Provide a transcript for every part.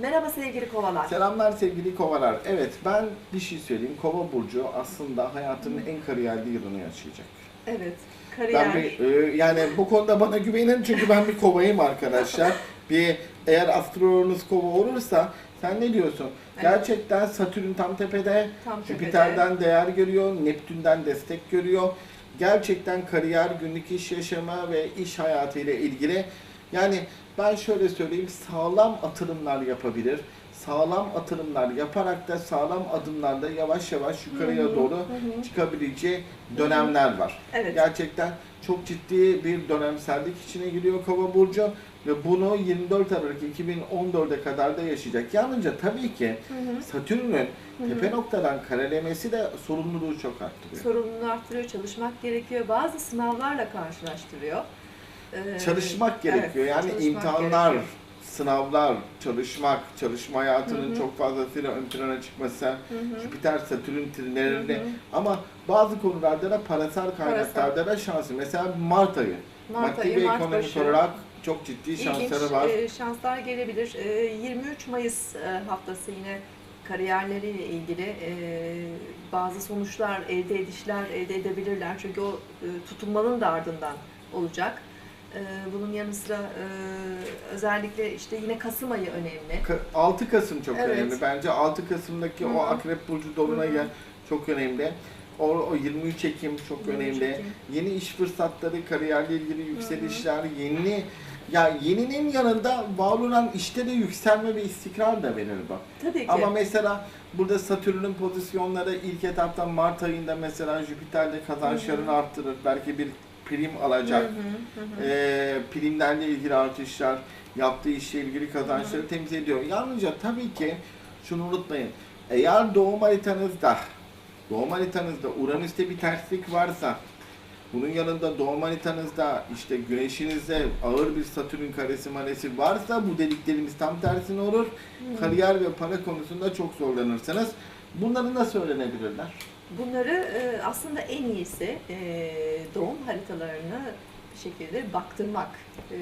Merhaba sevgili kovalar. Selamlar sevgili kovalar. Evet ben bir şey söyleyeyim. Kova burcu aslında hayatının en kariyerli yılını yaşayacak. Evet. Kariyer. Ben bir, e, yani bu konuda bana güvenin çünkü ben bir kovayım arkadaşlar. bir eğer astrolojiniz kova olursa sen ne diyorsun? Evet. Gerçekten Satürn tam tepede, Tam tepede. Jüpiter'den değer görüyor, Neptün'den destek görüyor. Gerçekten kariyer, günlük iş yaşama ve iş hayatı ile ilgili yani ben şöyle söyleyeyim sağlam atılımlar yapabilir. Sağlam atılımlar yaparak da sağlam adımlarda yavaş yavaş yukarıya Hı hı, doğru hı çıkabileceği dönemler var. Evet. Gerçekten çok ciddi bir dönemsellik içine giriyor Kova burcu ve bunu 24 Aralık 2014'e kadar da yaşayacak. Yalnızca tabii ki. Satürn'ün tepe noktadan karelemesi de sorumluluğu çok arttırıyor. Sorumluluğunu arttırıyor, çalışmak gerekiyor. Bazı sınavlarla karşılaştırıyor. Ee, Çalışmak gerekiyor. evet, yani çalışmak imtihanlar, gerekiyor. sınavlar, çalışmak, çalışma hayatının Hı hı. çok fazlasıyla ön plana çıkması. Jüpiter, Satürn trinlerinde ama bazı konularda da parasal kaynaklarda da şanslı. Mesela Mart ayı. Mart Maddi ayı, ve Mart ekonomik başı. olarak çok ciddi İlginç şansları var. e, şanslar gelebilir. E, 23 Mayıs e, haftası yine kariyerleriyle ilgili e, bazı sonuçlar, elde edişler elde edebilirler. Çünkü o e, tutunmanın da ardından olacak. E, bunun yanı sıra e, özellikle işte yine Kasım ayı önemli. Ka- 6 Kasım çok Evet. önemli. Bence 6 Kasım'daki Hı o. Akrep Burcu Dolunay'ı çok önemli. O, o 23 Ekim çok 23 önemli. Ekim. Yeni iş fırsatları, kariyerle ilgili yükselişler, yeni ya yeninin yanında var olan işte de yükselme ve istikrar da verir bak. Tabii ki. Ama mesela burada Satürn'ün pozisyonları ilk etapta Mart ayında mesela Jüpiter'de kazançlarını arttırır. Belki bir prim alacak. Hı hı, hı. Ee, primlerle ilgili artışlar, yaptığı işle ilgili kazançları temsil ediyor. Yalnızca tabii ki şunu unutmayın. Eğer doğum haritanızda, doğum haritanızda Uranüs'te bir terslik varsa, bunun yanında doğum haritanızda işte güneşinizde ağır bir Satürn karesi maresi varsa bu dediklerimiz tam tersine olur. Kariyer ve para konusunda çok zorlanırsınız. Bunları nasıl öğrenebilirler? Bunları e, aslında en iyisi e, doğum haritalarını bir şekilde baktırmak. E,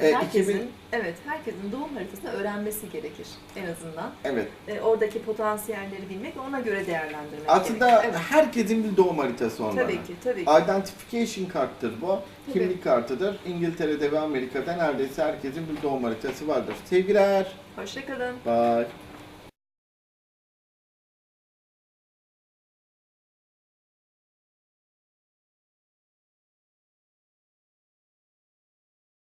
herkesin 2000 evet herkesin doğum haritasını öğrenmesi gerekir en azından. Evet. E, oradaki potansiyelleri bilmek ona göre değerlendirmek Aslında gerekir. Evet. herkesin bir doğum haritası olmalı. Tabii ki, tabii ki. Identification karttır bu. Tabii. Kimlik kartıdır. İngiltere'de ve Amerika'da neredeyse herkesin bir doğum haritası vardır. Sevgiler. Hoşçakalın. Bye.